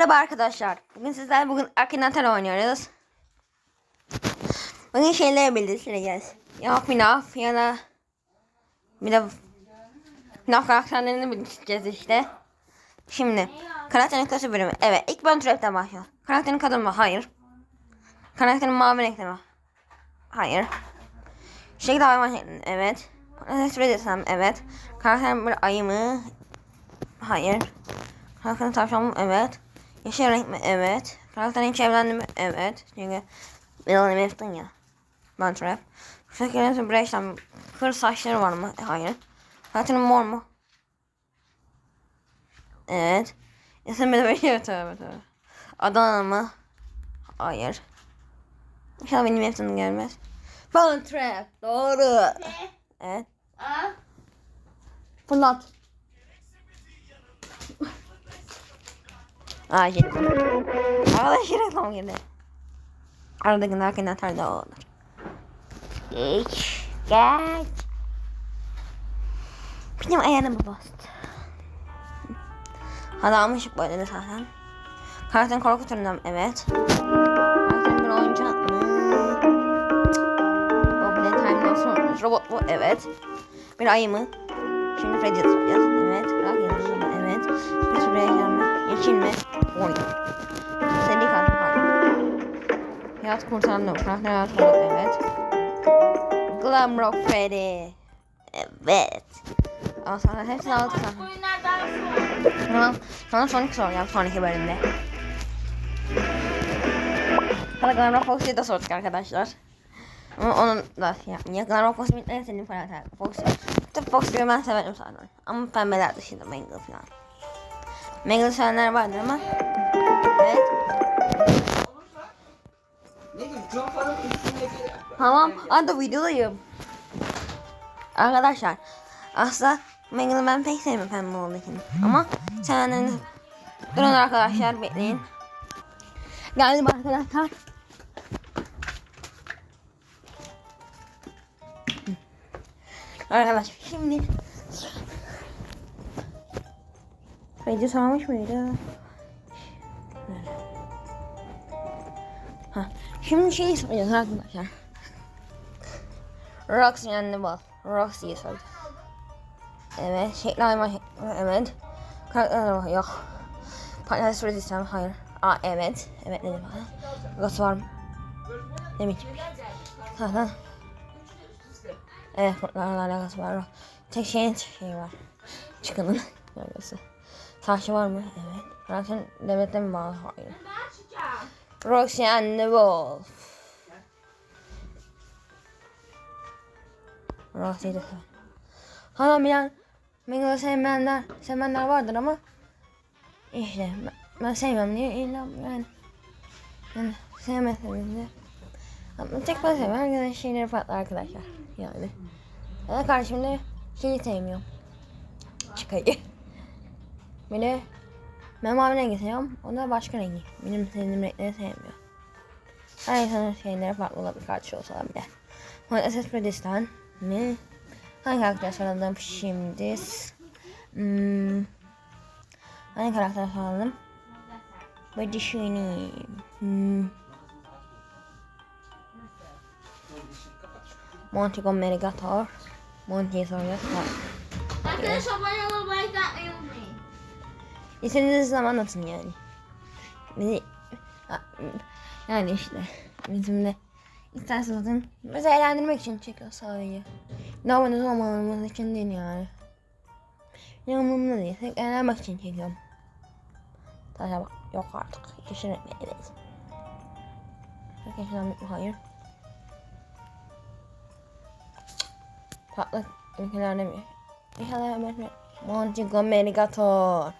Merhaba arkadaşlar. Bugün sizlerle bugün Akinator oynuyoruz. Bugün şeyleri birleştireceğiz. Ya FNAF ya da de FNAF karakterlerini birleştireceğiz işte. Şimdi karakterin kötü bölümü. Evet ilk ben Trap'ten başlıyor. Karakterin kadın mı? Hayır. Karakterin mavi renkli mi? Hayır. Şekil hayvan şeklinde. Evet. Nefret etsem evet. Karakterin bir ayı mı? Hayır. Karakterin tavşan mı? Evet. Yeşil renk mi? Evet. Karakterin hiç evlendi mi? Evet. Çünkü Bilal'ın yaptın ya. Ben trap. Bir işlem. Kır saçları var mı? E, Hayır. Karakterin mor mu? Evet. İsim beni bekliyor tövbe tövbe. Adana mı? Hayır. İnşallah benim yaptığım gelmez. Fun trap. Doğru. Ne? Evet. A. Fırlat. Aa girdi. Arkadaş reklam girdi. Aradaki narkolatör de olur. Geç. Geç. Benim ayağımı bastı. Hadi almışık böyle de zaten. Karakterin korku türünden evet. Karakterin bir oyuncak mı? Goblin Time Robot bu evet. Bir ayı mı? Şimdi Freddy'ye soracağız. Evet. Yazısı mı? Evet. Bir sürü eğlenme. Yeşil mi? Seri kartı hayır. Hayat hayat kurtaran evet. Glamrock Freddy. Evet. Ama sonra hepsini aldık zaten. Tamam. Sana Sonic soracağım sonraki bölümde. Hadi Glamrock Foxy'yi de sorduk arkadaşlar. Ama onun da yapmıyor. Glamrock Foxy en sevdiğim karakter. Foxy. Tabii Foxy'yi ben severim zaten. Ama pembeler dışında Mangle falan. Mangle sevenler vardır ama. Evet. Tamam. Anda videodayım. Arkadaşlar. Aslında Mangle'ı ben pek sevmiyorum pembe olduğu için. Ama sevenleriniz... Durun arkadaşlar bekleyin. Geldim arkadaşlar. Arkadaşlar şimdi... Freddy sormuş muydu? Ha, şimdi şeyi soracağız arkadaşlar. Roxy and the Ball. Roxy'yi soracağız. Evet. Şekli şekli. Evet. Karakterler. Yok. Patates süresi. Hayır. Aa evet. Evet dedim. Gası var mı? Ne biçim? Zaten. Evet. Kurtlarla alakası var. Tek şeyin şeyi var. Çıkının. Alakası. Saçı var mı? Evet. Zaten devlete mi bağlı? Hayır. The Wolf. Roxy'yi de sever. Hala bilen Mangle'ı sevmeyenler, sevmeyenler vardır ama işte ben, ben sevmem diye illa yani yani sevmezseniz de ama tek ben seviyorum. Herkesin şeyleri farklı arkadaşlar yani. Ben karşımda şeyi sevmiyorum. Çıkayı. De ben mavi rengi seviyorum. O da başka rengi. Benim sevdiğim renkleri sevmiyor. Her insanın şeyleri farklı olabilir. Karşı olsa bile. Maalesef Kurdistan mi? Hangi karakter soralım şimdi? Hmm. Hangi karakter soralım? Bir düşüneyim. Hmm. Monty Gomerigator. Monty'yi soracağız. Arkadaşlar abone İstediğiniz zaman atın yani. Bizi yani işte bizimle isterseniz atın. Bizi eğlendirmek için çekiyor sadece. Ne abone olmamamız için değil yani. Umurumda değil. Tek eğlenmek için çekiyorum. Sadece bak yok artık. Yeşil renkliyiz. Herkesten mutlu hayır. Tatlı ülkelerde mi? İnşallah ben Monty Gomerigator.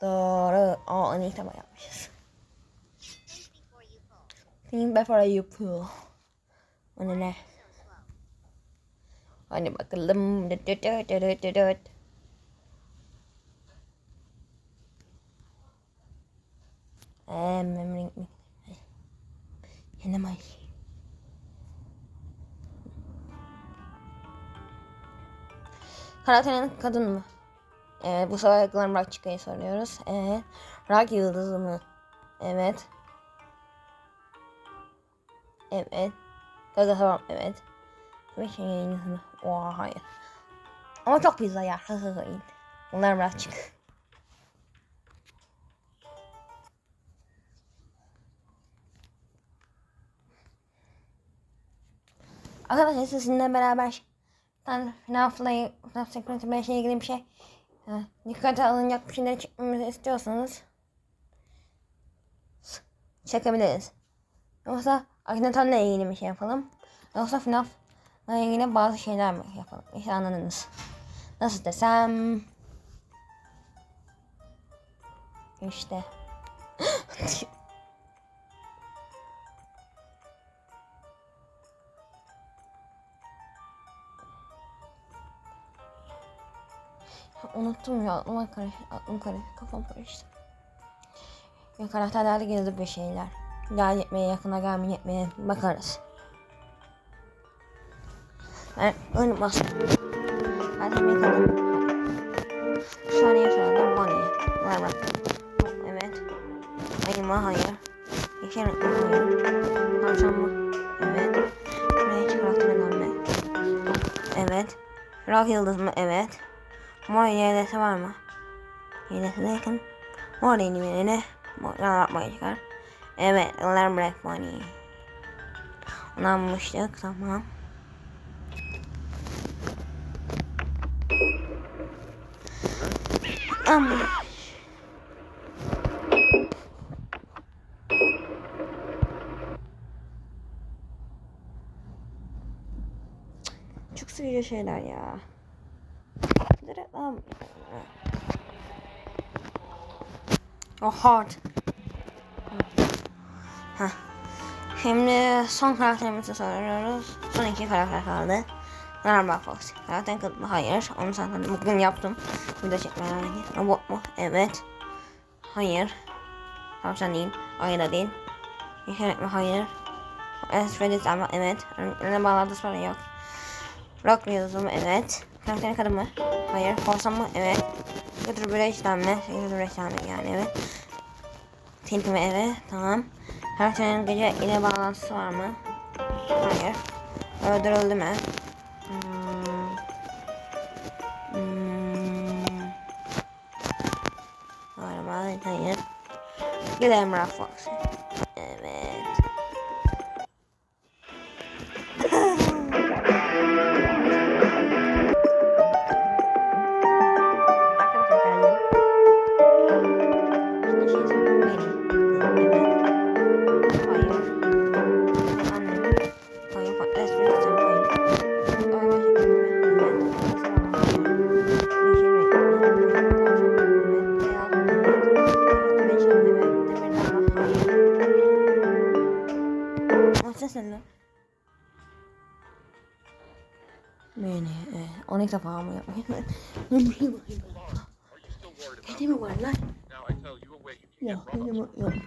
Doğru. Aa onu ilk defa yapmışız. Think before you pull. O ne ne? Hadi bakalım. Düt düt düt düt düt düt. Eee mi? Yine may. Karakterin kadın mı? Evet bu sefer Glamrock çıkayı soruyoruz. Evet. Rock yıldızı mı? Evet. Evet. Gaga tamam evet. Ve şey yayını Oha hayır. Ama çok pizza ya. Bunlar biraz çık. Arkadaşlar sizinle beraber ben Security 5 ile ilgili bir şey e, dikkate alınacak bir şeyleri çekmemizi istiyorsanız çekebiliriz. Yoksa Akhenaton'la ilgili bir şey yapalım. Yoksa FNAF'la ilgili bazı şeyler mi yapalım? İşte anladınız. Nasıl desem... İşte. Unuttum ya aklıma karıştı. Aklım karıştı. Kafam karıştı. Ya karakterlerde gezdik bir şeyler. Gel yetmeye yakına gelmeye yetmeye bakarız. Ben önüm bastım. Zaten yıkadım. Saniye sonra Bonnie. Var bak. Evet. Ayıma hayır. Yeşil renkli hayır. Tavşan mı? Evet. Hiç karaktere dönme. Evet. Rock yıldız mı? Evet. Mor ilerisi var mı? İlerisi de yakın. Mor yeni birine. Mor yapmaya çıkar. Evet. Alarm Black Bunny. Onu almıştık. Tamam. Ama. Çok sıkıcı şeyler ya. Direkt lan. O hard. Heh. Şimdi son karakterimizi soruyoruz. Son iki karakter kaldı. Merhaba Fox. Karakter kılıbı hayır. Onu zaten bugün yaptım. Video çekmeden önce. Robot mu? Evet. Hayır. Tavşan değil. Ayı da değil. Yeşil mi? Hayır. Esfredis ama evet. Önüne bağladığı sonra yok. Rock yıldızı mı? Evet. Karakterin kadın mı? Hayır. Korsan mı? Evet. Götür böyle işlenme. Götür işlenme yani evet. Tilki mi? Evet. Tamam. Karakterin gece ile bağlantısı var mı? Hayır. Öldürüldü mü? Hmm. Hmm. Normal. Hayır. Gidelim Rock Fox. Evet. makes a vomit. no, they didn't win, like. No, they didn't win.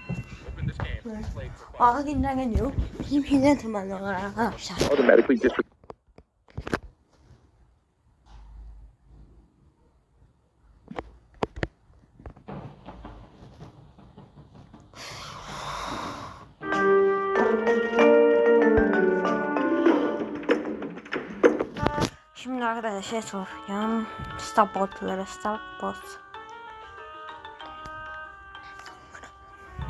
아, 하긴 당연요. 힘이 나도 말로 알아. Automatically disregard. Arkadaşlar şey soracağım. Stop bot.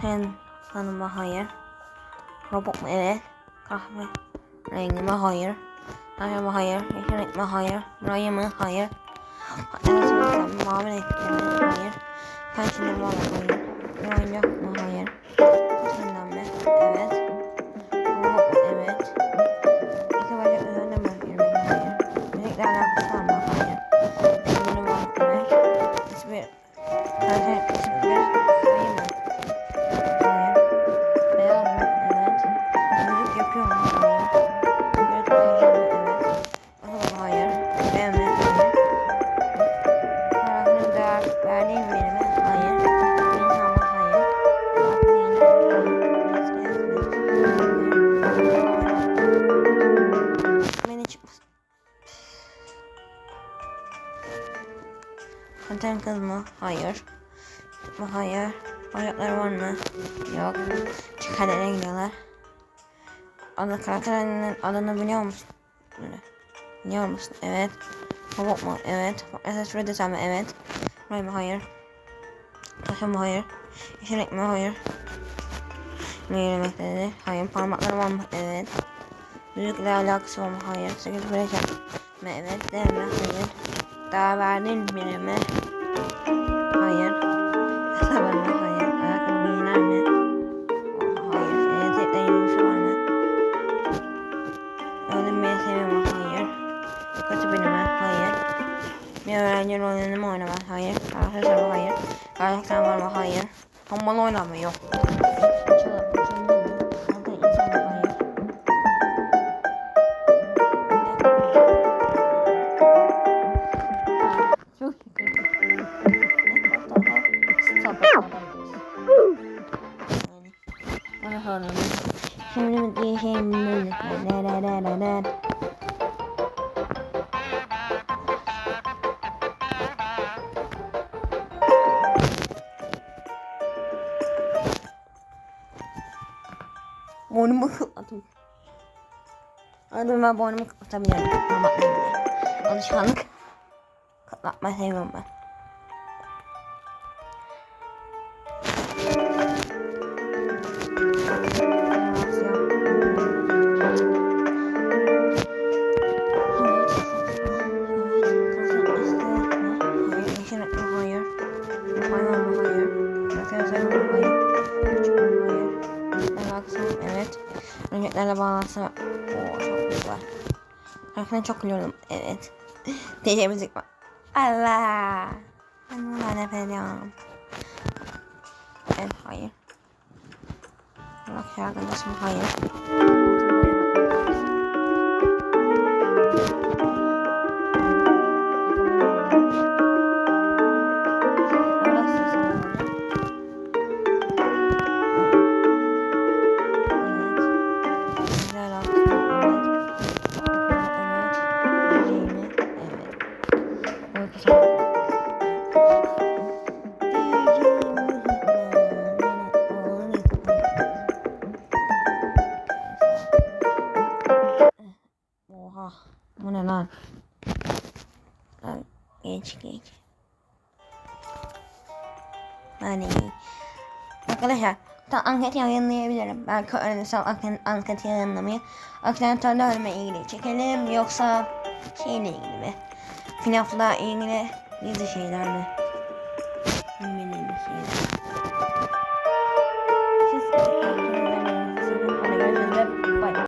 Ten tanıma hayır. Robot mu? Evet. Kahve rengi mi? Hayır. Kahve mi? Hayır. Yeşil renk mi? Hayır. Burayı mı? Hayır. Evet, mavi renkli mi? Hayır. Pençeli mi? Hayır. Oyuncak mı? Hayır. Senden mi? Evet. Anten kız mı? Hayır. Çıkma hayır. Bacakları var mı? Yok. Çıkarlara gidiyorlar. Adı karakterinin adını biliyor musun? Biliyor musun? Evet. Robot mu? Evet. Creed desem mi? Evet. Ray mı? Hayır. Taşı mı? Hayır. Yeşillik mi? Hayır. Ne yürümektedir? Hayır. Parmakları var mı? Evet. Müzikle alakası var mı? Hayır. Sekiz bileşen mi? Evet. Değil mi? Hayır. Daha verdin biri mi? Bir öğrenci rolünü mü oynamaz? Hayır. Arkadaşlar mı? Hayır. Gerçekten var mı? Hayır. Hambalı oynamıyor. Çalıp çalıyor mu? Zaten insan Kıtladım. Hadi ben boynumu kıtlatabilirim. Ama alışkanlık. Kıtlatmayı seviyorum ben. Şarkıdan çok gülüyorum. Evet. DJ müzik var. Allah. Ben bundan nefret ediyorum. Evet hayır. Bak şarkıdasın hayır. Geç. Hani Arkadaşlar tam anket yayınlayabilirim. Belki öğrenirsem anket, anket yayınlamayı. Aksidentörle ölme ilgili çekelim yoksa şeyle ilgili mi? FNAF'la ilgili gizli şeyler mi?